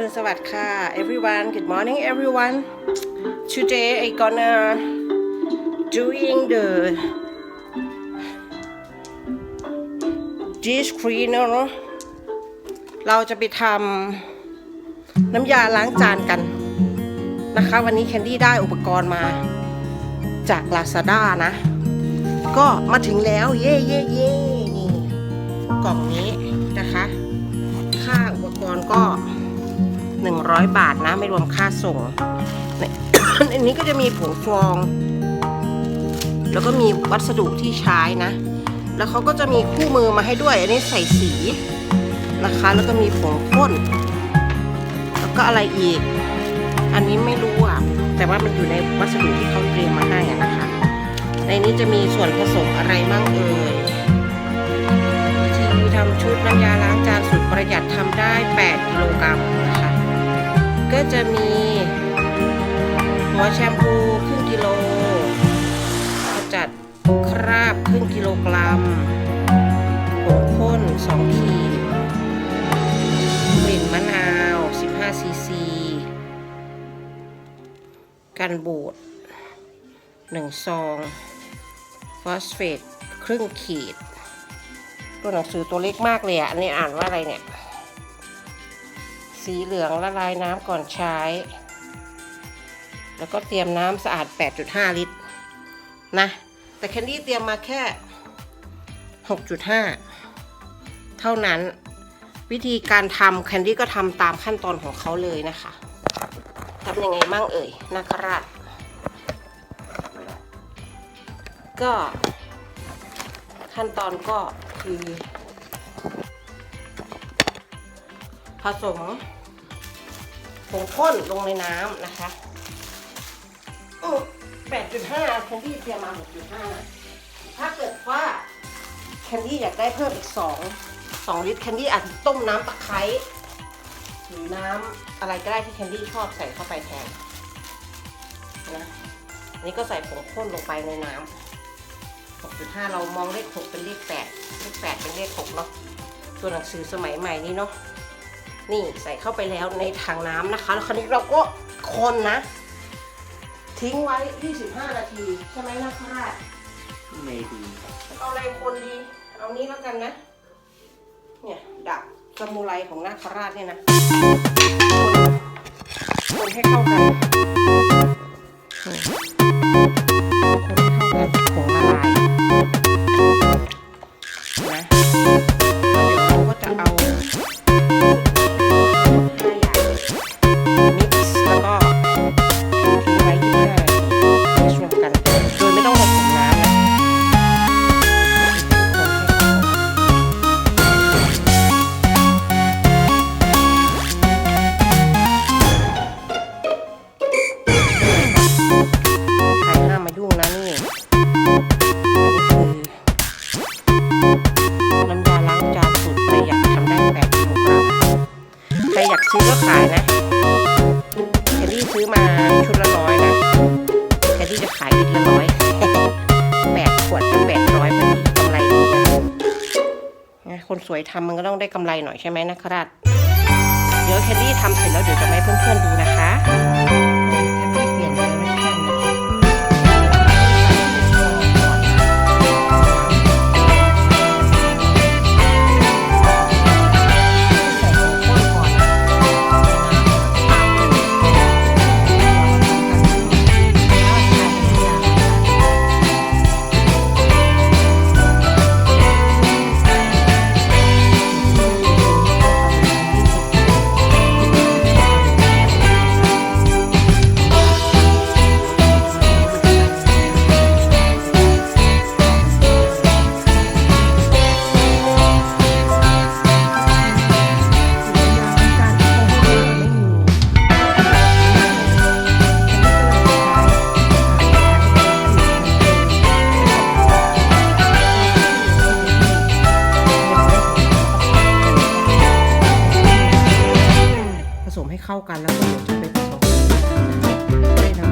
รุณสวัสดิ์ค่ะ everyone good morning everyone today I gonna doing the dish cleaner เราจะไปทำน้ำยาล้างจานกันนะคะ วันนี้แคนดี้ได้อุปกรณ์มาจาก Lazada นะ ก็มาถึงแล้วเย่เย่เย่นี่กล่องนี้นะคะ ค่าอุปกรณ์ก็ 100 บาทนะ ไม่รวมค่าส่งในอันนี้ก็จะมีผงฟอง แล้วก็มีวัสดุที่ใช้นะ แล้วเขาก็จะมีคู่มือมาให้ด้วย อันนี้ใส่สีนะคะแล้วก็มีผงข้น แล้วก็อะไรอีก อันนี้ไม่รู้อะ แต่ว่ามันอยู่ในวัสดุที่เขาเตรียมมาให้นะคะ ในนี้จะมีส่วนผสมอะไรมั่งเอ่ยวิธีทำชุดน้ำยาล้างจานสุดประหยัดทำได้ 8 กิโลกรัม ก็จะมีหัวแชมพูครึ่งกิโลขจัดคราบครึ่งกิโลกรัมผงข้น2ขีดกลิ่นมะนาว 15 ซีซี กันบูด1ซอง ฟอสเฟตครึ่งขีด ตัวหนังสือตัวเล็กมากเลยอะ อันนี้อ่านว่าอะไรเนี่ย สีเหลืองละลายน้ำก่อนใช้ แล้วก็เตรียมน้ำสะอาด 8.5 ลิตร นะ แต่แคนดี้เตรียมมาแค่ 6.5 เท่านั้น วิธีการทำแคนดี้ก็ทำตามขั้นตอนของเขาเลยนะคะทำยังไงมั่งเอ่ยนะครับก็ขั้นตอนก็คือ ผสม ผงข้นลงในน้ำนะคะอืม8.5แคนดี้เตรียมมา6.5ถ้าเกิดว่าแคนดี้อยากได้เพิ่มอีก2 2ลิตรแคนดี้อาจจะต้มน้ำตะไคร้หรือน้ำอะไรก็ได้ที่แคนดี้ชอบใส่เข้าไปแทนนะอันนี้ก็ใส่ผงข้นลงไปในน้ำ6.5 เรามองเลข 6 เป็นเลข 8 เลข 8 เป็นเลข 6 เนาะ ตัวหนังสือสมัยใหม่นี้เนาะ นี่ใส่เข้าไปแล้วในถังน้ำนะคะ แล้วคราวนี้เราก็คนนะ ทิ้งไว้ 25 นาที ใช่ไหมนะครับ maybe เอาอะไรคนดี เอานี้แล้วกันนะ เนี่ยดับสมุไรของนาคราชเนี่ยนะคนคนให้เข้ากันนี่คนให้เข้ากัน ซื้อก็ขายนะแคดี้ซื้อมาชุดละร้อยนะแคดี้จะขายลิตรละร้อยแปดขวดก็แปดร้อยพอดีกำไรดีนะคนสวยทำมันก็ต้องได้กำไรหน่อยใช่ไหมนะครับ เดี๋ยวแคดี้ทำเสร็จแล้วเดี๋ยวจะมาให้เพื่อนๆดูนะคะ ให้เข้ากันแล้วก็จะไปผสมกันได้นะ